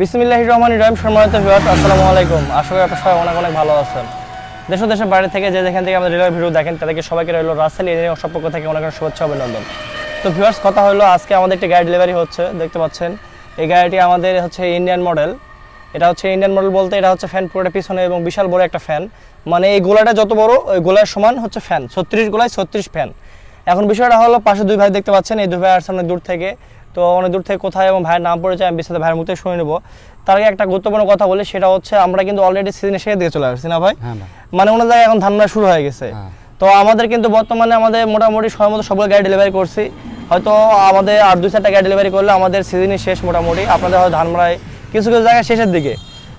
বিসমিল্লাহির রহমান রহিম, সম্মানিত ভিউয়ার্স আসসালামু আলাইকুম। আশা করি আপনারা সবাই অনেক অনেক ভালো আছেন। দেশ দেশের বাইরে থেকে যে যেখান থেকে আমাদের রেগুলার ভিডিও দেখেন, তাদেরকে সবাইকে রইল রাসেল ইঞ্জিনিয়ারিং সম্পর্ক থেকে অনেক অনেক শুভেচ্ছা অভিনন্দন। তো ভিউয়ার্স কথা হলো আজকে আমাদের একটি গাড়ি ডেলিভারি হচ্ছে, দেখতে পাচ্ছেন। এই গাড়িটি আমাদের হচ্ছে ইন্ডিয়ান মডেল এটা হচ্ছে ইন্ডিয়ান মডেল বলতে এটা হচ্ছে ফ্যান পুরোটা পিছনে এবং বিশাল বড় একটা ফ্যান মানে এই গোলাটা যত বড়, ওই গোলার সমান হচ্ছে ফ্যান ছত্রিশ গোলায় ছত্রিশ ফ্যান এখন বিষয়টা হলো পাশে দুই ভাই দেখতে পাচ্ছেন, এই দুই ভাই আসছে অনেক দূর থেকে। তো অনেক দূর থেকে কোথায় এবং ভাইয়ের নাম পড়েছে আমি বিস্তারিত ভাইয়ের মুখে শুনে নেব। তার আগে একটা গুরুত্বপূর্ণ কথা বলি সেটা হচ্ছে আমরা কিন্তু অলরেডি সিজনে শেষের দিকে চলে আসছি না ভাই? হ্যাঁ মানে ওনার জায়গায় এখন ধান মারা শুরু হয়ে গেছে। হ্যাঁ। তো আমাদের কিন্তু বর্তমানে আমাদের মোটামুটি সময় মতো সবগুলো গাড়ি ডেলিভারি করছি। হয়তো আমাদের আর দুই চারটা গাড়ি ডেলিভারি করলে আমাদের সিজনই শেষ মোটামুটি আপনাদের হয়তো ধান মারায় কিছু কিছু জায়গায় শেষের দিকে।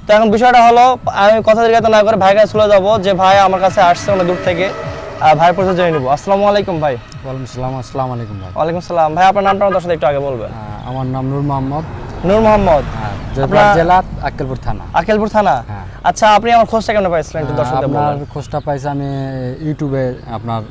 তো এখন বিষয়টা হলো আমি কথা জিজ্ঞাসা না করে ভাইয়ের কাছে চলে যাব যে ভাই আমার কাছে আসছে অনেক দূর থেকে ভাইয়ের পরিচয় জেনে নেব। আসসালামু আলাইকুম ভাই। ওয়ালাইকুম সালাম আসসালামু আলাইকুম ভাই। ওয়ালাইকুম সালাম। ভাই আপনার নামটা আমার দর্শক একটু আগে বলবেন। আমার নাম নূর মোহাম্মদ। নূর মোহাম্মদ। হ্যাঁ জেলা আক্কেলপুর থানা। আকেলপুর থানা? হ্যাঁ। আচ্ছা আপনি আমার খোঁজটা কেমন পাইছিলেন? একটু আপনার খোঁজটা পাইছি আমি ইউটিউবে আপনার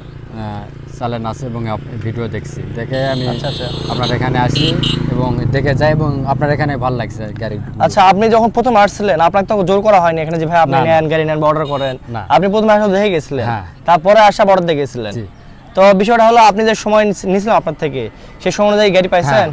চ্যানেল আছে এবং ভিডিও দেখছি। দেখে আমি আচ্ছা আচ্ছা। আপনার এখানে আসি এবং দেখে যাই এবং আপনার এখানে ভালো লাগছে গাড়ি। আচ্ছা আপনি যখন প্রথম আসছিলেন আপনাকে তো জোর করা হয়নি এখানে যে ভাই আপনি। নেন গাড়ি নেন অর্ডার করেন। আপনি প্রথমে আসলে দেখে গেছিলেন। হ্যাঁ। তারপরে আসা বড় দেখে গেছিলেন। জি। তো বিষয়টা হলো আপনি যে সময় নিছ- আপনার থেকে সেই সময় অনুযায়ী গাড়ি হ্যাঁ পাইছেন?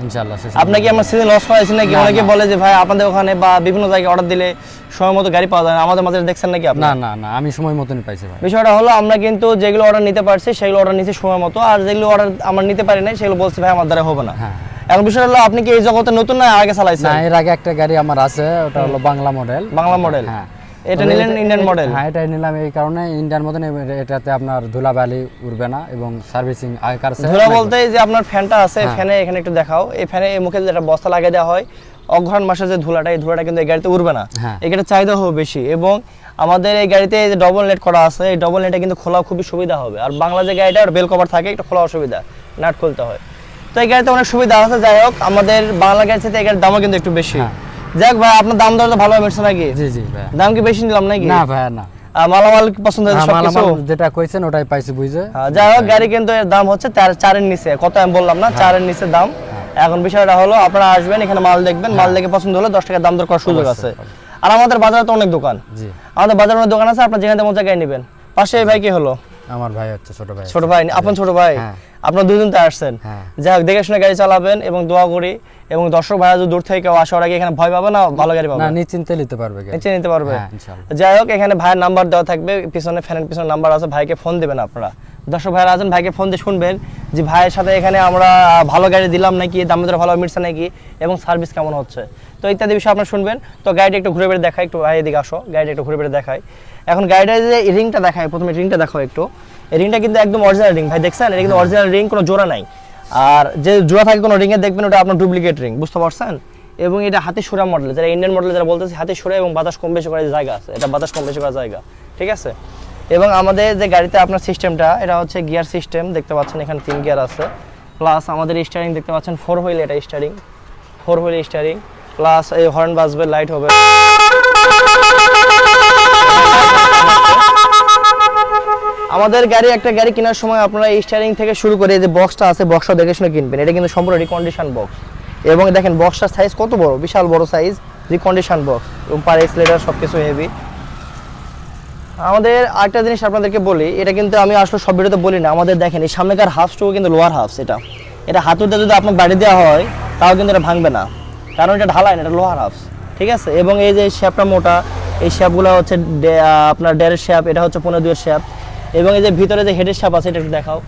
আপনাকে আমার সিজন লস করাইছেন নাকি? অনেকে বলে যে ভাই আপনাদের ওখানে বা বিভিন্ন জায়গায় অর্ডার দিলে সময় মতো গাড়ি পাওয়া যায় না। আমাদের মাঝে দেখছেন নাকি আপনি? না না না আমি সময় মতনই পাইছি ভাই। বিষয়টা হলো আমরা কিন্তু যেগুলো অর্ডার নিতে পারছি সেগুলো অর্ডার নিচ্ছি সময় মতো। আর যেগুলো অর্ডার আমরা নিতে পারি নাই সেগুলো বলছি ভাই আমার দ্বারা হবে না। হ্যাঁ। এখন বিষয় হলো আপনি কি এই জগতে নতুন না আগে চালাইছেন? না এর আগে একটা গাড়ি আমার আছে ওটা হলো বাংলা মডেল বাংলা মডেল হ্যাঁ। এটা নিলেন ইন্ডিয়ান মডেল হ্যাঁ এটাই নিলাম এই কারণে ইন্ডিয়ান এ- এটাতে আপনার ধুলাবালি উঠবে না এবং সার্ভিসিং আগেকার ধুলা বলতে এই যে আপনার ফ্যানটা আছে হ্যাঁ। ফ্যানে এখানে একটু দেখাও। এই ফ্যানে এই মুখে যেটা বস্তা লাগিয়ে দেওয়া হয় অঘ্রাণ মাসে যে ধুলাটা এই ধুলাটা কিন্তু এই গাড়িতে উঠবে না। হ্যাঁ। এই গাড়ির চাহিদা হবে বেশি এবং আমাদের এই গাড়িতে যে ডবল নেট করা আছে এই ডবল নেটে কিন্তু খোলা খুবই সুবিধা হবে। আর বাংলা যে গাড়িটা বেল কভার থাকে একটু খোলা অসুবিধা নাট খুলতে হয়। তো এই গাড়িতে অনেক সুবিধা আছে যাই হোক আমাদের বাংলা গাড়ির সাথে এই গাড়ির দামও কিন্তু একটু বেশি। হ্যাঁ। যাক ভাই আপনার দাম দর তো ভালো মিটছে নাকি? জি জি ভাই। দাম কি বেশি নিলাম নাকি? না ভাই না। মালামাল কি পছন্দ হয়েছে হ্যাঁ, সবকিছু? মালামাল যেটা কইছেন ওটাই পাইছি বুঝে হ্যাঁ, যাই হোক গাড়ি কিন্তু এর দাম হচ্ছে চার চারের নিচে। কত আমি বললাম না চারের নিচে দাম। এখন বিষয়টা হলো আপনারা আসবেন এখানে মাল দেখবেন। মাল দেখে পছন্দ হলে দশ টাকা দাম দর করার সুযোগ আছে। আর আমাদের বাজারে তো অনেক দোকান। জি। আমাদের বাজারে অনেক দোকান আছে আপনার যেখানে মজা গাড়ি নেবেন। পাশে এই ভাই কি হলো? আমার ভাই হচ্ছে ছোট ভাই ছোট ভাই আপন ছোট ভাই? হ্যাঁ। আপনার দুজন তো আসছেন। হ্যাঁ। যাই হোক দেখে শুনে গাড়ি চালাবেন এবং দোয়া করি এবং দর্শক ভাইরা যদি দূর থেকে কেউ আসার আগে এখানে ভয় পাবে না? ভালো গাড়ি পাবে? না নিশ্চিন্তে নিতে পারবে। নিচে নিতে পারবে। হ্যাঁ ইনশাআল্লাহ যাই হোক এখানে ভাইয়ের নাম্বার দেওয়া থাকবে। পিছনে ফ্যানের পিছনে নাম্বার আছে ভাইকে ফোন দেবেন আপনারা। দর্শক ভাইরা আছেন ভাইকে ফোন দিয়ে শুনবেন যে ভাইয়ের সাথে এখানে আমরা ভালো গাড়ি দিলাম নাকি দাম দর ভালো মিটছে নাকি এবং সার্ভিস কেমন হচ্ছে। তো ইত্যাদি বিষয় আপনারা শুনবেন। তো গাড়িটা একটু ঘুরে বেড়ে দেখায় একটু ভাই এদিকে আসো। গাড়িটা একটু ঘুরে বেড়ে দেখায় এখন গাড়িটা যে রিংটা দেখায় প্রথমে রিংটা দেখো একটু। এই রিংটা কিন্তু একদম অরিজিনাল রিং ভাই দেখছেন? এটা কিন্তু অরিজিনাল রিং কোনো জোড়া নাই। আর যে জোড়া থাকে কোনো রিংয়ে দেখবেন ওটা আপনার ডুপ্লিকেট রিং বুঝতে পারছেন? এবং এটা হাতি সুরা মডেল যারা ইন্ডিয়ান মডেল যারা বলতেছে হাতি সুরা এবং বাতাস কম বেশি করার জায়গা আছে। এটা বাতাস কম বেশি করার জায়গা ঠিক আছে? এবং আমাদের যে গাড়িতে আপনার সিস্টেমটা, এটা হচ্ছে গিয়ার সিস্টেম, দেখতে পাচ্ছেন এখানে তিন গিয়ার আছে। প্লাস আমাদের স্টারিং দেখতে পাচ্ছেন ফোর হুইল এটা steering four wheel steering plus এই হর্ন বাজবে লাইট হবে। আমাদের গাড়ি, একটা গাড়ি কেনার সময় আপনারা স্টারিং থেকে শুরু করে যে বক্সটা আছে বক্সটা দেখে শুনে কিনবেন। এটা কিন্তু সম্পূর্ণ রিকন্ডিশন বক্স এবং দেখেন বক্সটার সাইজ কত বড়? বিশাল বড় সাইজ রিকন্ডিশন বক্স এবং পার এক্সলেটার সব কিছু হেভি আমাদের আরেকটা জিনিস আপনাদেরকে বলি, এটা কিন্তু আমি আসলে সব ভিডিওতে বলি না, আমাদের দেখেন এই সামনেকার হাফসটুকু কিন্তু লোয়ার হাফস এটা এটা হাতুড়তে যদি আপনার বাড়ি দেওয়া হয়, তাও কিন্তু এটা ভাঙবে না, কারণ এটা ঢালাই না, এটা লোহার হাফস ঠিক আছে? এবং এই যে শেপটা মোটা, এই শেপগুলো হচ্ছে আপনার ডেরের শ্যাপ, এটা হচ্ছে পনেরো দুয়ের শ্যাপ, এবং এই যে ভিতরে যে হেডের শ্যাপ আছে, এটা একটু দেখাও।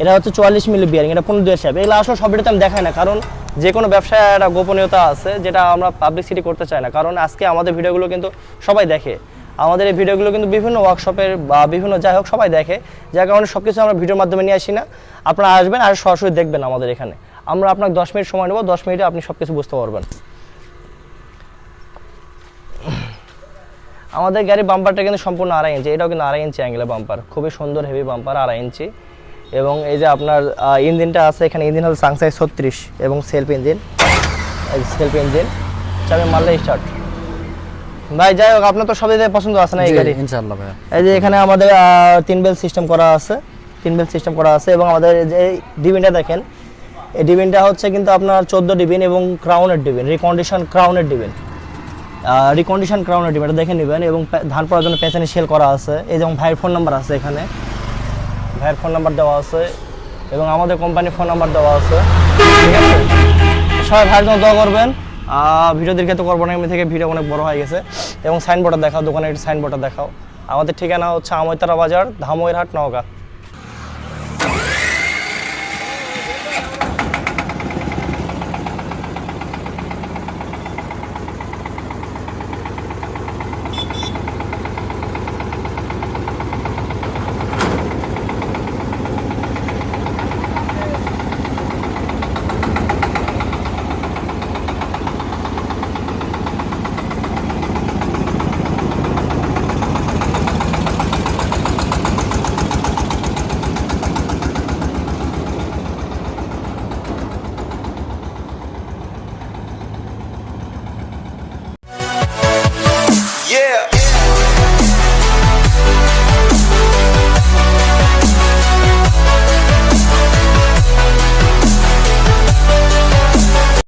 এটা হচ্ছে চুয়াল্লিশ মিলি বিয়ারিং এটা পনেরো দুয়ের শ্যাপ। এগুলো আসলে সব ভিডিওতে আমি দেখাই না, কারণ যে কোনো ব্যবসায় একটা গোপনীয়তা আছে, যেটা আমরা পাবলিসিটি করতে চাই না, কারণ আজকে আমাদের ভিডিওগুলো কিন্তু সবাই দেখে। আমাদের এই ভিডিওগুলো কিন্তু বিভিন্ন ওয়ার্কশপের বা বিভিন্ন যাই হোক সবাই দেখে। যার কারণে সব কিছু আমরা ভিডিওর মাধ্যমে নিয়ে আসি না। আপনারা আসবেন আর সরাসরি দেখবেন আমাদের এখানে। আমরা আপনাকে দশ মিনিট সময় নেব, দশ মিনিটে আপনি সব কিছু বুঝতে পারবেন। আমাদের গাড়ির বাম্পারটা কিন্তু সম্পূর্ণ আড়াই ইঞ্চি এটাও কিন্তু আড়াই ইঞ্চি অ্যাঙ্গেলের বাম্পার খুবই সুন্দর হেভি বাম্পার আড়াই ইঞ্চি এবং এই যে আপনার ইঞ্জিনটা আছে, এখানে ইঞ্জিন হল সাংসাই ছত্রিশ এবং সেলফ ইঞ্জিন সেলফ ইঞ্জিন চাবি মারলে স্টার্ট ভাই যাই হোক আপনার তো সব দিকে পছন্দ আছে না এই গাড়ি? ইনশাআল্লাহ ভাই এই যে এখানে আমাদের তিন বেল সিস্টেম করা আছে তিন বেল সিস্টেম করা আছে এবং আমাদের এই যে ডিবিনটা দেখেন এই ডিবিনটা হচ্ছে কিন্তু আপনার চোদ্দ ডিবিন এবং ক্রাউনের ডিবিন রিকন্ডিশন ক্রাউনের ডিবিন রিকন্ডিশন ক্রাউনের ডিম এটা দেখে নেবেন এবং ধান পড়ার জন্য পেছনে সেল করা আছে। এই যেমন ভাইয়ের ফোন নাম্বার আছে এখানে। ভাইয়ের ফোন নাম্বার দেওয়া আছে এবং আমাদের কোম্পানির ফোন নাম্বার দেওয়া আছে। ঠিক আছে? সবাই ভাইয়ের জন্য দোয়া করবেন। ভিডিও তো করব না, এমনি থেকে ভিডিও অনেক বড় হয়ে গেছে। এবং সাইনবোর্ডটা দেখাও, দোকানের সাইনবোর্ডটা দেখাও। আমাদের ঠিকানা হচ্ছে আমৈতারা বাজার ধামইরহাট নওগাঁ।